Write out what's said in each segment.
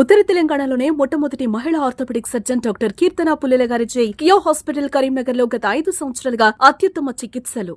ఉత్తర తెలంగాణలోనే మొట్టమొదటి మహిళా orthopaedic surgeon doctor Keerthana Pullela గారిచే కియో హాస్పిటల్ కరీంనగర్లో గత ఐదు సంవత్సరాలుగా అత్యుత్తమ చికిత్సలు.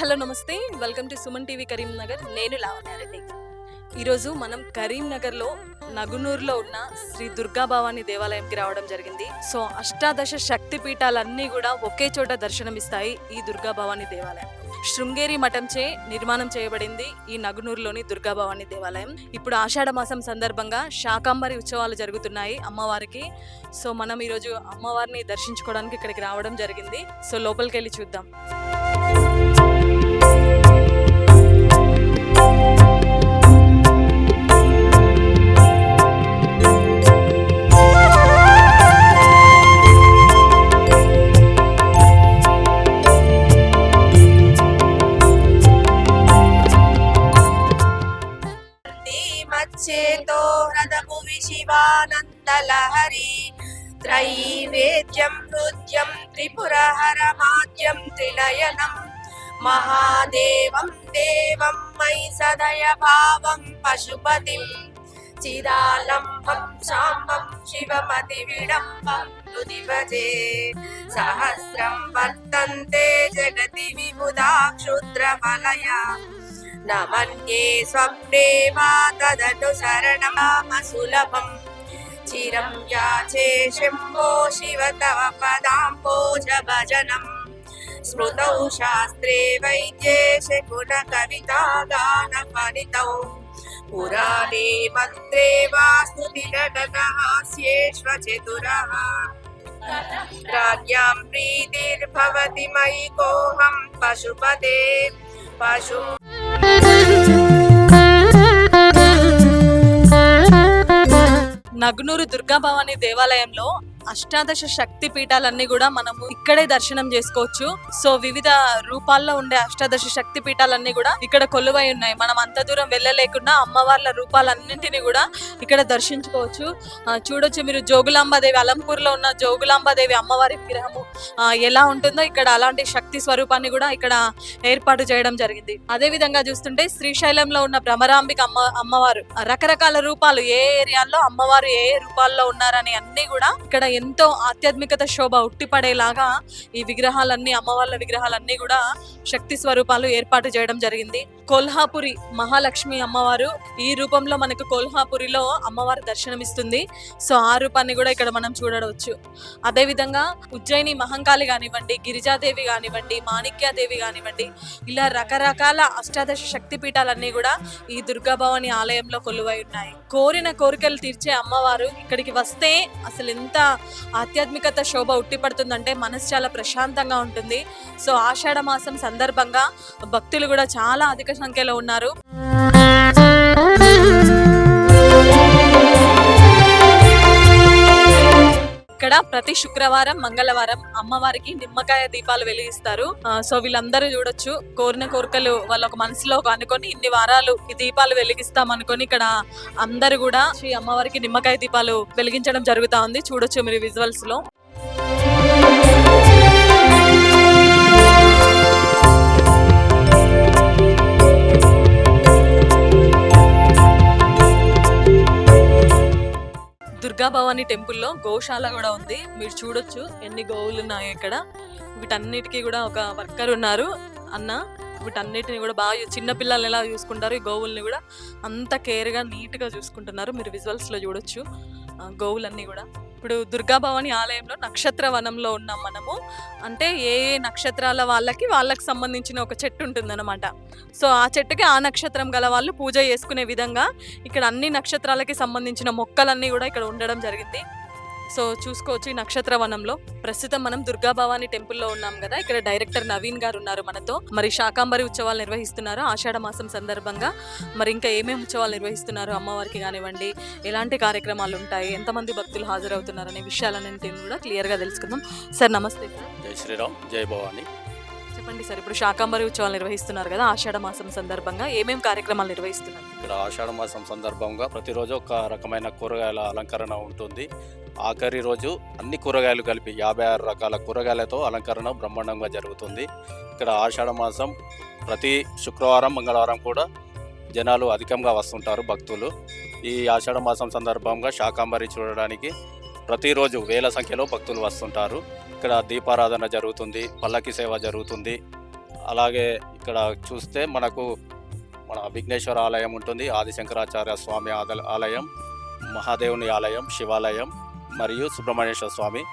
హలో నమస్తే. Welcome to Suman TV Karimnagar. నేను లావణ్యారెడ్డి. ఈరోజు మనం కరీంనగర్లో నగునూరులో ఉన్న శ్రీ దుర్గా భవాని దేవాలయంకి రావడం జరిగింది. సో అష్టాదశ శక్తి పీఠాలన్నీ కూడా ఒకే చోట దర్శనమిస్తాయి ఈ దుర్గాభవాని దేవాలయం. శృంగేరి మఠంచే నిర్మాణం చేయబడింది ఈ నగునూరులోని దుర్గాభవాని దేవాలయం. ఇప్పుడు ఆషాఢ మాసం సందర్భంగా శాకాంబరి ఉత్సవాలు జరుగుతున్నాయి అమ్మవారికి. సో మనం ఈరోజు అమ్మవారిని దర్శించుకోవడానికి ఇక్కడికి రావడం జరిగింది. సో లోపలికి వెళ్ళి చూద్దాం. त्रिपुरहरि त्रयीवेद्यं हृद्यं त्रिपुरहरमाद्यं त्रिनयनं महादेवं देवं मयि सदय भावं पशुपतिं चिदालम्बं शाम्बं शिवमतिविडम्बं हृदिवजे सहस्रं वर्तन्ते जगति विबुधा क्षुद्रवलया न मन्ये स्वप्ने वा तदनुसरणमाम सुलभम् चिरं याचे शम्भो शिव तव पदाम्बोजभजनम् स्मृतौ शास्त्रे वैद्ये शकुनकविता गानफलितौ पुराणे मन्त्रे वा स्तुतिनटनहास्येष्वचतुरः राज्ञां प्रीतिर्भवति मयि कोऽहं पशुपते। पशु నగ్నూరు దుర్గా భవాని దేవాలయంలో అష్టాదశ శక్తి పీఠాలన్నీ కూడా మనము ఇక్కడే దర్శనం చేసుకోవచ్చు. సో వివిధ రూపాల్లో ఉండే అష్టాదశ శక్తి పీఠాలన్నీ కూడా ఇక్కడ కొలువై ఉన్నాయి. మనం అంత దూరం వెళ్ళలేకుండా అమ్మవార్ల రూపాలన్నింటినీ కూడా ఇక్కడ దర్శించుకోవచ్చు. చూడొచ్చు మీరు జోగులాంబాదేవి అలంపూర్లో ఉన్న జోగులాంబాదేవి అమ్మవారి విగ్రహము. ఎలా ఉంటుందో ఇక్కడ అలాంటి శక్తి స్వరూపాన్ని కూడా ఇక్కడ ఏర్పాటు చేయడం జరిగింది. అదే విధంగా చూస్తుంటే శ్రీశైలంలో ఉన్న భ్రమరాంబిక అమ్మ అమ్మవారు రకరకాల రూపాలు ఏ ఏరియాల్లో అమ్మవారు ఏ రూపాల్లో ఉన్నారని అన్ని కూడా ఇక్కడ ఎంతో ఆధ్యాత్మికత శోభ ఉట్టిపడేలాగా ఈ విగ్రహాలన్నీ అమ్మవార్ల విగ్రహాలన్నీ కూడా శక్తి స్వరూపాలు ఏర్పాటు చేయడం జరిగింది. కొల్హాపురి మహాలక్ష్మి అమ్మవారు ఈ రూపంలో మనకు కొల్హాపురిలో అమ్మవారు దర్శనమిస్తుంది. సో ఆ రూపాన్ని కూడా ఇక్కడ మనం చూడవచ్చు. అదేవిధంగా ఉజ్జయిని మహంకాళి కానివ్వండి గిరిజాదేవి కానివ్వండి మాణిక్యాదేవి కానివ్వండి ఇలా రకరకాల అష్టాదశ శక్తి పీఠాలన్నీ కూడా ఈ దుర్గాభవాని ఆలయంలో కొలువై ఉన్నాయి. కోరిన కోరికలు తీర్చే అమ్మవారు ఇక్కడికి వస్తే అసలు ఎంత ఆధ్యాత్మికత శోభ ఉట్టిపడుతుందంటే మనసు చాలా ప్రశాంతంగా ఉంటుంది. సో ఆషాఢ మాసం సందర్భంగా భక్తులు కూడా చాలా అధిక సంఖ్యలో ఉన్నారు. ఇక్కడ ప్రతి శుక్రవారం మంగళవారం అమ్మవారికి నిమ్మకాయ దీపాలు వెలిగిస్తారు. సో వీళ్ళందరూ చూడొచ్చు. కోరిన కోరికలు వాళ్ళ ఒక మనసులో అనుకొని ఇన్ని వారాలు ఈ దీపాలు వెలిగిస్తాం అనుకొని ఇక్కడ అందరు కూడా శ్రీ అమ్మవారికి నిమ్మకాయ దీపాలు వెలిగించడం జరుగుతా ఉంది. చూడొచ్చు మీరు విజువల్స్లో. భవాని టెంపుల్లో గోశాల కూడా ఉంది. మీరు చూడొచ్చు ఎన్ని గోవులు ఉన్నాయి ఇక్కడ. వీటన్నిటికీ కూడా ఒక వర్కర్ ఉన్నారు. అన్న వీటన్నిటిని కూడా బాగా చూ- చిన్న ఎలా చూసుకుంటారు ఈ గోవుల్ని కూడా అంత కేర్గా నీట్గా చూసుకుంటున్నారు. మీరు విజువల్స్లో చూడొచ్చు. ఆ, గోవులన్నీ కూడా. ఇప్పుడు దుర్గాభవాని ఆలయంలో నక్షత్ర వనంలో ఉన్నాం మనము. అంటే ఏ ఏ నక్షత్రాల వాళ్ళకి వాళ్ళకి సంబంధించిన ఒక చెట్టు ఉంటుందన్నమాట. సో ఆ చెట్టుకి ఆ నక్షత్రం గల వాళ్ళు పూజ చేసుకునే విధంగా ఇక్కడ అన్ని నక్షత్రాలకి సంబంధించిన మొక్కలన్నీ కూడా ఇక్కడ ఉండడం జరిగింది. సో చూసుకోవచ్చు ఈ నక్షత్ర వనంలో ప్రస్తుతం మనం దుర్గా భవాని టెంపుల్లో ఉన్నాం కదా. ఇక్కడ డైరెక్టర్ నవీన్ గారు ఉన్నారు మనతో. మరి శాకాంబరి ఉత్సవాలు నిర్వహిస్తున్నారు ఆషాఢ మాసం సందర్భంగా. మరి ఇంకా ఏమేమి ఉత్సవాలు నిర్వహిస్తున్నారు అమ్మవారికి కానివ్వండి ఎలాంటి కార్యక్రమాలు ఉంటాయి ఎంతమంది భక్తులు హాజరవుతున్నారు అనే విషయాలన్నింటిని కూడా క్లియర్గా తెలుసుకుందాం. సార్ నమస్తే. జై శ్రీరామ్ జై భవాని. చెప్పండి సార్. ఇప్పుడు శాకాంబరి ఉత్సవాలు నిర్వహిస్తున్నారు కదా ఆషాఢ మాసం సందర్భంగా ఏమేమి కార్యక్రమాలు నిర్వహిస్తున్నారు? ఇక్కడ ఆషాఢ మాసం సందర్భంగా ప్రతిరోజు ఒక రకమైన కూరగాయల అలంకరణ ఉంటుంది. ఆఖరి రోజు అన్ని కూరగాయలు కలిపి యాభై ఆరు రకాల కూరగాయలతో అలంకరణ బ్రహ్మాండంగా జరుగుతుంది. ఇక్కడ ఆషాఢ మాసం ప్రతి శుక్రవారం మంగళవారం కూడా జనాలు అధికంగా వస్తుంటారు భక్తులు. ఈ ఆషాఢ మాసం సందర్భంగా శాకాంబరి చూడడానికి ప్రతిరోజు వేల సంఖ్యలో భక్తులు వస్తుంటారు. ఇక్కడ దీపారాధన జరుగుతుంది పల్లకి సేవ జరుగుతుంది. అలాగే ఇక్కడ చూస్తే మనకు మన విఘ్నేశ్వర ఆలయం ఉంటుంది ఆదిశంకరాచార్య స్వామి ఆద- ఆలయం మహాదేవుని ఆలయం శివాలయం మరియు సుబ్రహ్మణ్యేశ్వర స్వామి.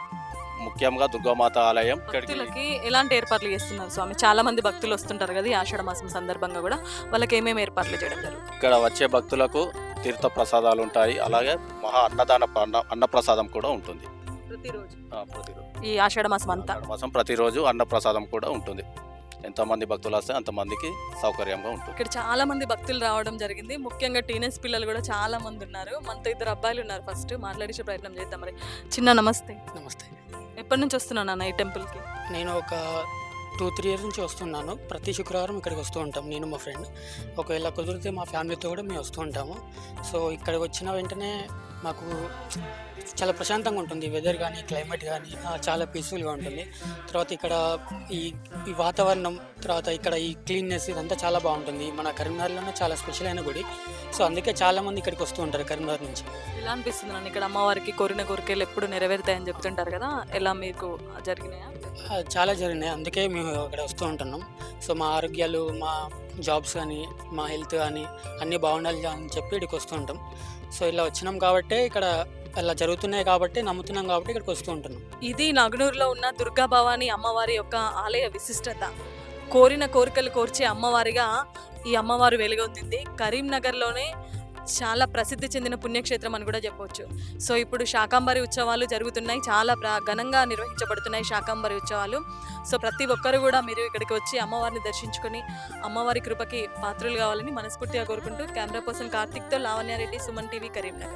ముఖ్యంగా దుర్గామాత ఆలయం. ఇక్కడికి భక్తులకి ఎలాంటి ఏర్పాట్లు చేస్తున్నారు స్వామి? చాలా మంది భక్తులు వస్తుంటారు కదా ఈ ఆషాఢ మాసం సందర్భంగా కూడా. వాళ్ళకి ఏమేమి ఏర్పాట్లు చేయడం జరుగుతుంది? ఇక్కడ వచ్చే భక్తులకు తీర్థ ప్రసాదాలు ఉంటాయి అలాగే మహా అన్నదాన అన్న అన్నప్రసాదం కూడా ఉంటుంది. ప్రతిరోజు. ఆ, ప్రతిరోజు. ఈ ఆషాఢ మాసం అంతా. ఆషాఢ మాసం ప్రతిరోజు అన్నప్రసాదం కూడా ఉంటుంది. ఎంతమంది భక్తులు వస్తే అంతమందికి సౌకర్యంగా ఉంటుంది. ఇక్కడ చాలా మంది భక్తులు రావడం జరిగింది. ముఖ్యంగా టీనేజ్ పిల్లలు కూడా చాలా మంది ఉన్నారు. మనతో ఇద్దరు అబ్బాయిలు ఉన్నారు ఫస్ట్. మాట్లాడించే ప్రయత్నం చేద్దాం మరి. చిన్న నమస్తే. నమస్తే. ఎప్పటి నుంచి వస్తున్నాను అన్న ఈ టెంపుల్కి? నేను ఒక టూ త్రీ ఇయర్స్ నుంచి వస్తున్నాను. ప్రతి శుక్రవారం ఇక్కడికి వస్తూ ఉంటాం నేను మా ఫ్రెండ్. ఒకవేళ కుదిరితే మా ఫ్యామిలీతో కూడా మేము వస్తూ ఉంటాము. సో ఇక్కడికి వచ్చిన వెంటనే మాకు చాలా ప్రశాంతంగా ఉంటుంది. వెదర్ కానీ క్లైమేట్ కానీ చాలా పీస్ఫుల్గా ఉంటుంది. తర్వాత ఇక్కడ ఈ ఈ వాతావరణం తర్వాత ఇక్కడ ఈ క్లీన్నెస్ ఇదంతా చాలా బాగుంటుంది. మన కరీంనగర్లోనే చాలా స్పెషల్ అయిన గుడి. సో అందుకే చాలామంది ఇక్కడికి వస్తూ ఉంటారు కరీంనగర్ నుంచి. ఎలా అనిపిస్తుంది నన్ను ఇక్కడ అమ్మవారికి కోరిన కోరికలు ఎప్పుడు నెరవేరుతాయని చెప్తుంటారు కదా? ఎలా మీకు జరిగినాయా? చాలా జరిగినాయి. అందుకే మేము ఇక్కడ వస్తూ ఉంటున్నాం. సో మా ఆరోగ్యాలు మా జాబ్స్ కానీ మా హెల్త్ కానీ అన్నీ బాగుండాలి అని చెప్పి ఇక్కడికి వస్తూ ఉంటాం. సో ఇలా వచ్చినాం కాబట్టే ఇక్కడ అలా జరుగుతున్నాయి కాబట్టి నమ్ముతున్నాం కాబట్టి ఇక్కడికి వస్తూ ఉంటున్నాం. ఇది నగనూరులో ఉన్న దుర్గా భవాని అమ్మవారి యొక్క ఆలయ విశిష్టత. కోరిన కోరికలు కోర్చే అమ్మవారిగా ఈ అమ్మవారు వెలుగొందింది. కరీంనగర్లోనే చాలా ప్రసిద్ధి చెందిన పుణ్యక్షేత్రం అని కూడా చెప్పవచ్చు సో ఇప్పుడు శాకాంబరి ఉత్సవాలు జరుగుతున్నాయి. చాలా ప్ర ఘనంగా నిర్వహించబడుతున్నాయి శాకాంబరి ఉత్సవాలు. సో ప్రతి ఒక్కరు కూడా మీరు ఇక్కడికి వచ్చి అమ్మవారిని దర్శించుకొని అమ్మవారి కృపకి పాత్రలు కావాలని మనస్ఫూర్తిగా కోరుకుంటూ కెమెరా పర్సన్ కార్తిక్తో లావణ్యారెడ్డి సుమన్ టీవీ కరీంనగర్.